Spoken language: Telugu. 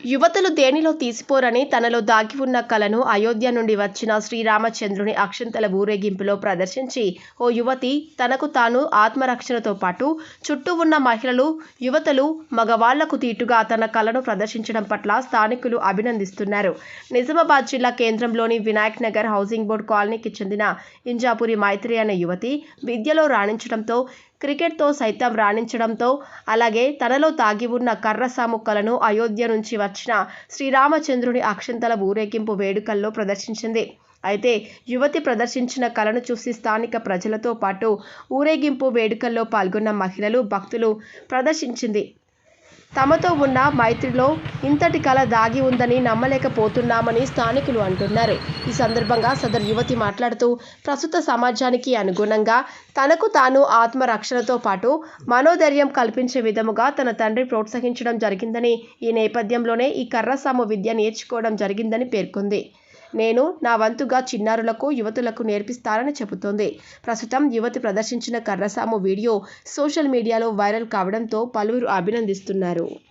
యువతలు దేనిలో తీసిపోరని తనలో దాగి ఉన్న కళను అయోధ్య నుండి వచ్చిన శ్రీరామచంద్రుని అక్షంతల ఊరేగింపులో ప్రదర్శించి ఓ యువతి తనకు తాను ఆత్మరక్షణతో పాటు చుట్టూ ఉన్న మహిళలు యువతలు మగవాళ్ళకు తీటుగా తన కళను ప్రదర్శించడం పట్ల స్థానికులు అభినందిస్తున్నారు. నిజామాబాద్ జిల్లా కేంద్రంలోని వినాయక్ నగర్ హౌసింగ్ బోర్డు కాలనీకి చెందిన ఇంజాపురి మైత్రి అనే యువతి విద్యలో రాణించడంతో క్రికెట్తో సైతం రాణించడంతో అలాగే తనలో తాగి ఉన్న కర్ర సాముక్కలను అయోధ్య నుంచి వచ్చిన శ్రీరామచంద్రుని అక్షంతల ఊరేగింపు వేడుకల్లో ప్రదర్శించింది. అయితే యువతి ప్రదర్శించిన కళను చూసి స్థానిక ప్రజలతో పాటు ఊరేగింపు వేడుకల్లో పాల్గొన్న మహిళలు భక్తులు ప్రదర్శించింది. తమతో ఉన్న మైత్రిలో ఇంతటి కళ దాగి ఉందని నమ్మలేకపోతున్నామని స్థానికులు అంటున్నారు. ఈ సందర్భంగా సదరు యువతి మాట్లాడుతూ ప్రస్తుత సమాజానికి అనుగుణంగా తనకు తాను ఆత్మరక్షణతో పాటు మనోధైర్యం కల్పించే విధముగా తన తండ్రి ప్రోత్సహించడం జరిగిందని ఈ నేపథ్యంలోనే ఈ కర్రసాము విద్య నేర్చుకోవడం జరిగిందని పేర్కొంది. నేను నా వంతుగా చిన్నారులకు యువతులకు నేర్పిస్తానని చెబుతోంది. ప్రస్తుతం యువతి ప్రదర్శించిన కర్రసాము వీడియో సోషల్ మీడియాలో వైరల్ కావడంతో పలువురు అభినందిస్తున్నారు.